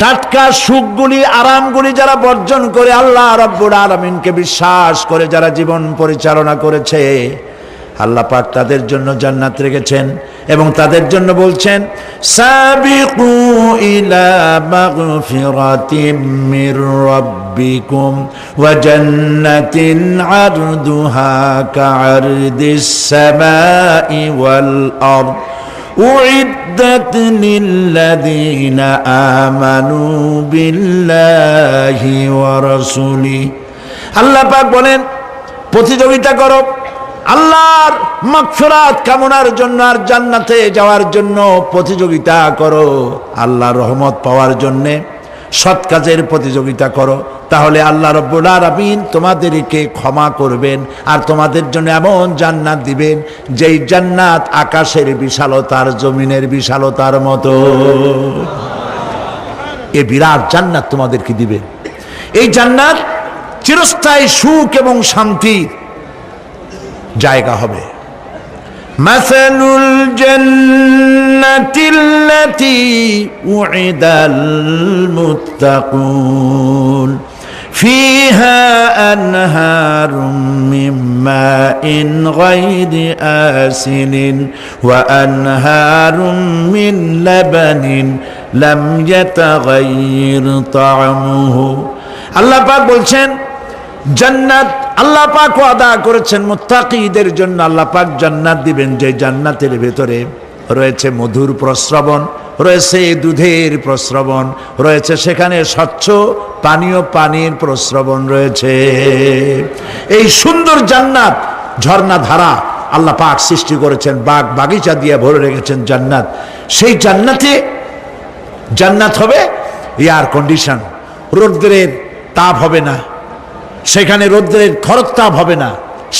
টাটকা সুখগুলি, আরামগুলি যারা বর্জন করে আল্লাহ রব্বুল আলমিনকে বিশ্বাস করে, যারা জীবন পরিচালনা করেছে, আল্লাহ পাক তাদের জন্য জান্নাত রেখেছেন এবং তাদের জন্য বলছেন, সাবিকু ইলা أعدت للذين آمنوا بالله ورسوله আল্লাহ পাক বলেন প্রতিযোগিতা করো আল্লাহর মাগফিরাত কামনার জন্য আর জান্নাতে যাওয়ার জন্য প্রতিযোগিতা করো আল্লাহর রহমত পাওয়ার জন্যে সৎ কাজের প্রতিযোগিতা করো তাহলে আল্লাহ রব্বুল আলামিন তোমাদেরকে ক্ষমা করবেন আর তোমাদের জন্য এমন জান্নাত দিবেন যেই জান্নাত আকাশের বিশালতার জমিনের বিশালতার মতো এ বিরাট জান্নাত তোমাদেরকে দিবেন এই জান্নাত চিরস্থায়ী সুখ এবং শান্তির জায়গা হবে مثل الجنة التي وعد المتقون فيها أنهار من ماء غير آسن وأنهار من لبن لم يتغير طعمه الله পাক বলছেন জান্নাত আল্লাহ পাক ওয়াদা করেছেন মুত্তাকিদের জন্য আল্লাহ পাক জান্নাত দিবেন যে জান্নাতের ভেতরে রয়েছে মধুর প্রস্রবণ রয়েছে দুধের প্রস্রবণ, রয়েছে সেখানে স্বচ্ছ পানীয় পানির প্রস্রবণ রয়েছে। এই সুন্দর জান্নাত, ঝর্ণা ধারা আল্লাহ পাক সৃষ্টি করেছেন, বাগ বাগিচা দিয়ে ভরে রেখেছেন জান্নাত। সেই জান্নাতে জান্নাত হবে এয়ার কন্ডিশন রৌদ্রের তাপ হবে না, সেখানে রৌদ্রের খরতাপ হবে না,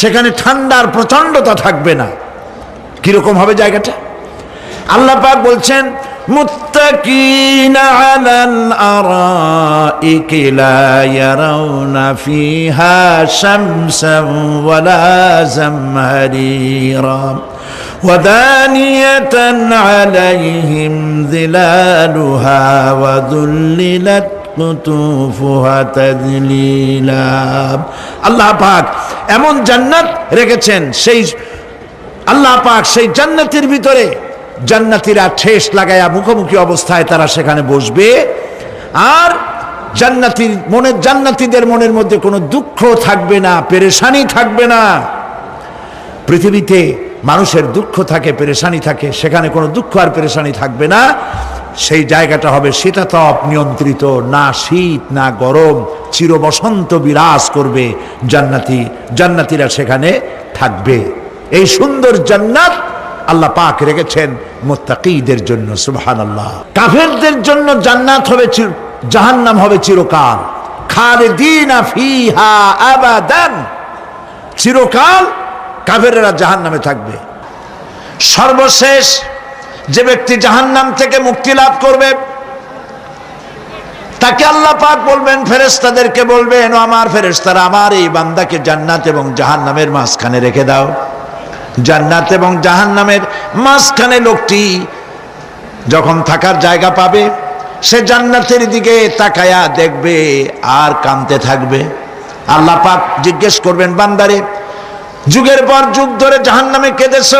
সেখানে ঠান্ডার প্রচণ্ডতা থাকবে না। কীরকম হবে জায়গাটা? আল্লাহ পাক বলছেন মুত্তাকিন আলাল আরাইকি লা ইয়ারাউনা ফিহা শামসান ওয়ালা জামহারিরা ودانية عليهم ظلالها وذللت কুতুফুহা তাদলিলা আল্লাহ পাক এমন জান্নাত রেখেছেন সেই আল্লাহ পাক সেই জান্নাতের ভিতরে জান্নাতীরা ঠেস লাগায়া মুখোমুখি অবস্থায় তারা সেখানে বসবে। আর জান্নাতির মনের জান্নাতীদের মনের মধ্যে কোনো দুঃখ থাকবে না, পেরেশানি থাকবে না। পৃথিবীতে মানুষের দুঃখ থাকে, পেরেশানি থাকে, সেখানে কোনো দুঃখ আর পেরেশানি থাকবে না। সেই জায়গাটা হবে তো নিয়ন্ত্রিত, না শীত, না গরম চির বসন্ত বিরাজ করবে জান্নাতি জান্নাতিরা সেখানে থাকবে। এই সুন্দর জান্নাত আল্লাহ পাক রেখেছেন মোত্তাকিদের জন্য সুবহান আল্লাহ কাফেরদের জন্য জান্নাত হবে জাহান্নাম হবে চিরকাল। চিরকাল কাফেরেরা জাহান্নামে থাকবে। সর্বশেষ যে ব্যক্তি জাহান্নাম থেকে মুক্তি লাভ করবে, তাকে আল্লাহ পাক বলবেন ফেরেস্তাদেরকে বলবেন আমার ফেরেস্তারা আমার এই বান্দাকে জান্নাত এবং জাহান্নামের মাঝখানে রেখে দাও। জান্নাত এবং জাহান্নামের মাঝখানে লোকটি যখন থাকার জায়গা পাবে, সে জান্নাতের দিকে তাকায়া দেখবে আর কানতে থাকবে। আল্লাহ পাক জিজ্ঞেস করবেন, বান্দারে, যুগের পর যুগ ধরে জাহান্নামে কেঁদেছ?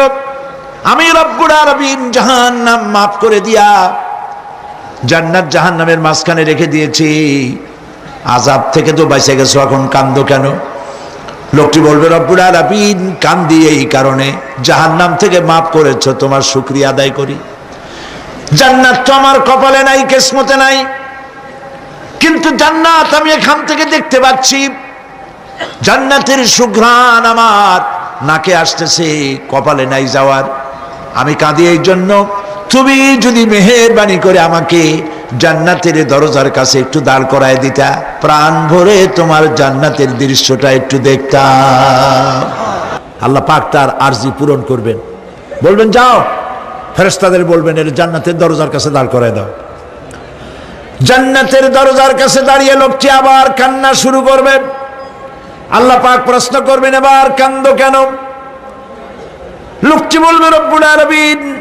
আমি রব্বুর আরবিন জাহান্নাম মাফ করে দিয়া জান্নাত জাহান্নামের মাঝখানে রেখে দিয়েছি। আজাব থেকে তো বেঁচে গেছো, এখন কান্দ কেন? লোকটি বলবে রব্বুর আরবিন কান্দি এই কারণে। জাহান্নাম থেকে মাফ করেছ, তোমার শুক্রিয়া আদায় করি। জান্নাত তো আমার কপালে নাই, কেসমতে নাই। কিন্তু জান্নাত আমি এখান থেকে দেখতে পাচ্ছি, জান্নাতের সুঘ্রাণ আমার নাকে আসতেছে, কপালে নাই যাওয়ার। আমি কাঁদি এই জন্য। তুমি যদি মেহেরবানি করে আমাকে জান্নাতের দরজার কাছে একটু দাঁড় করায় দিতা। প্রাণ ভরে তোমার জান্নাতের দৃশ্যটা একটু দেখতাম। আল্লাহ পাক তার আরজি পূরণ করবেন। বলবেন, যাও। ফেরেস্তাদের বলবেন, এর জান্নাতের দরজার কাছে দাঁড় করায় দাও। জান্নাতের দরজার কাছে দাঁড়িয়ে লোকটি আবার কান্না শুরু করবে। আল্লাহ পাক প্রশ্ন করবেন, এবার কান্দ কেন? লোকটি বলবে, রব্বুল আরবিন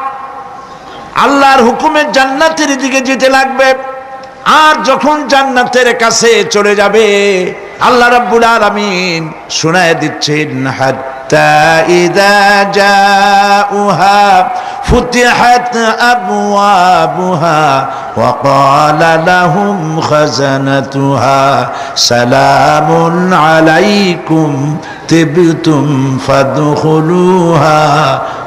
আল্লাহর হুকুমে জান্নাতের দিকে যেতে লাগবে আর যখন জান্নাতের কাছে চলে যাবে আল্লাহ রাব্বুল আলামিন শোনায় দিচ্ছেন হাত্তা ইদা জাউহা ফুতিহাত আবওয়াবুহা وقال لهم خزنتها سلام عليكم طبتم فادخلوها